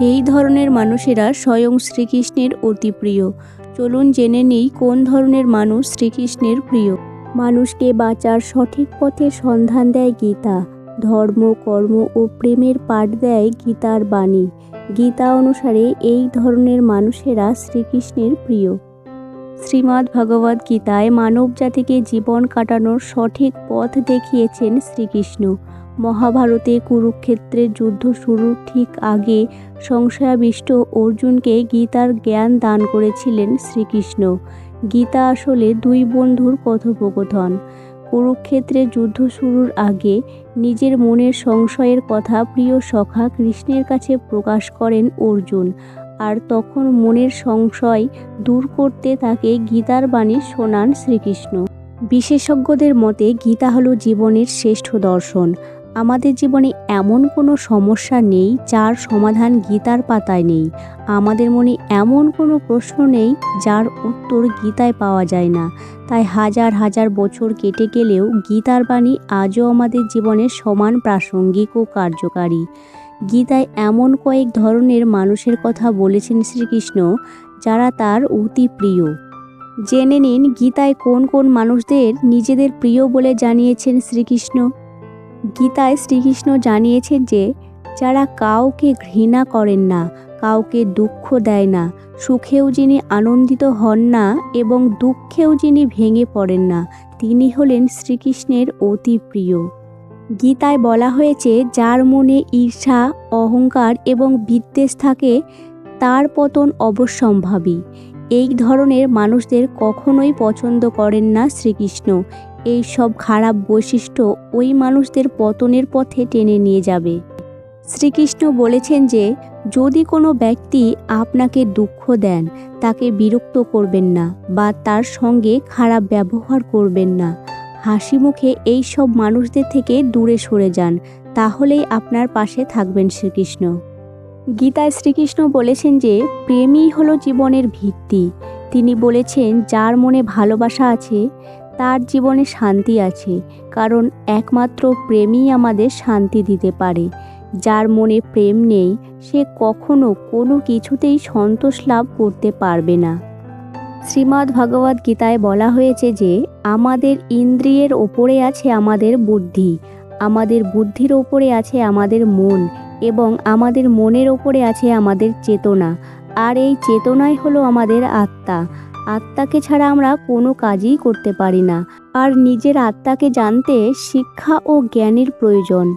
এই ধরনের মানুষেরা স্বয়ং শ্রীকৃষ্ণের অতি প্রিয়। চলুন জেনে নেই কোন ধরনের মানুষ শ্রীকৃষ্ণের প্রিয়। মানুষকে বাঁচার সঠিক পথের সন্ধান দেয় গীতা। ধর্ম, কর্ম ও প্রেমের পাঠ দেয় গীতার বাণী। গীতা অনুসারে এই ধরনের মানুষেরা শ্রীকৃষ্ণের প্রিয়। শ্রীমদ্ ভগবদ গীতায় মানব জাতিকে জীবন কাটানোর সঠিক পথ দেখিয়েছেন শ্রীকৃষ্ণ। মহাভারতে কুরুক্ষেত্রের যুদ্ধ শুরুর ঠিক আগে সংশয়াবিষ্ট অর্জুনকে গীতার জ্ঞান দান করেছিলেন শ্রীকৃষ্ণ। গীতা আসলে দুই বন্ধুর কথোপকথন। কুরুক্ষেত্রে যুদ্ধ শুরুর আগে নিজের মনের সংশয়ের কথা প্রিয় সখা কৃষ্ণের কাছে প্রকাশ করেন অর্জুন। আর তখন মনের সংশয় দূর করতে তাকে গীতার বাণী শোনান শ্রীকৃষ্ণ। বিশেষজ্ঞদের মতে গীতা হলো জীবনের শ্রেষ্ঠ দর্শন। আমাদের জীবনে এমন কোনো সমস্যা নেই যার সমাধান গীতার পাতায় নেই। আমাদের মনে এমন কোনো প্রশ্ন নেই যার উত্তর গীতায় পাওয়া যায় না। তাই হাজার হাজার বছর কেটে গেলেও গীতার বাণী আজও আমাদের জীবনে সমান প্রাসঙ্গিক ও কার্যকারী। গীতায় এমন কয়েক ধরনের মানুষের কথা বলেছেন শ্রীকৃষ্ণ, যারা তার অতি প্রিয়। জেনে নিন গীতায় কোন কোন মানুষদের নিজেদের প্রিয় বলে জানিয়েছেন শ্রীকৃষ্ণ। গীতায় শ্রীকৃষ্ণ জানিয়েছেন যে, যারা কাউকে ঘৃণা করেন না, কাউকে দুঃখ দেয় না, সুখেও যিনি আনন্দিত হন না এবং দুঃখেও যিনি ভেঙে পড়েন না, তিনি হলেন শ্রীকৃষ্ণের অতি প্রিয়। গীতায় বলা হয়েছে, যার মনে ঈর্ষা, অহংকার এবং বিদ্বেষ থাকে, তার পতন অবশ্যম্ভাবী। এই ধরনের মানুষদের কখনোই পছন্দ করেন না শ্রীকৃষ্ণ। এই সব খারাপ বৈশিষ্ট্য ওই মানুষদের পতনের পথে টেনে নিয়ে যাবে। শ্রীকৃষ্ণ বলেছেন যে, যদি কোনো ব্যক্তি আপনাকে দুঃখ দেন, তাকে বিরক্ত করবেন না বা তার সঙ্গে খারাপ ব্যবহার করবেন না। হাসি মুখে এই সব মানুষদের থেকে দূরে সরে যান, তাহলেই আপনার পাশে থাকবেন শ্রীকৃষ্ণ। গীতায় শ্রীকৃষ্ণ বলেছেন যে, প্রেমই হলো জীবনের ভিত্তি। তিনি বলেছেন, যার মনে ভালোবাসা আছে, তার জীবনে শান্তি আছে, কারণ একমাত্র প্রেমই আমাদের শান্তি দিতে পারে। যার মনে প্রেম নেই, সে কখনো কোনো কিছুতেই সন্তোষ লাভ করতে পারবে না। শ্রীমদ্ ভগবদ গীতায় বলা হয়েছে যে, আমাদের ইন্দ্রিয়ের ওপরে আছে আমাদের বুদ্ধি, আমাদের বুদ্ধির ওপরে আছে আমাদের মন এবং আমাদের মনের ওপরে আছে আমাদের চেতনা। আর এই চেতনাই হলো আমাদের আত্মা। আত্মাকে ছাড়া আমরা কোনো কাজই করতে পারি না। আর নিজের আত্মাকে জানতে শিক্ষা ও জ্ঞানের প্রয়োজন।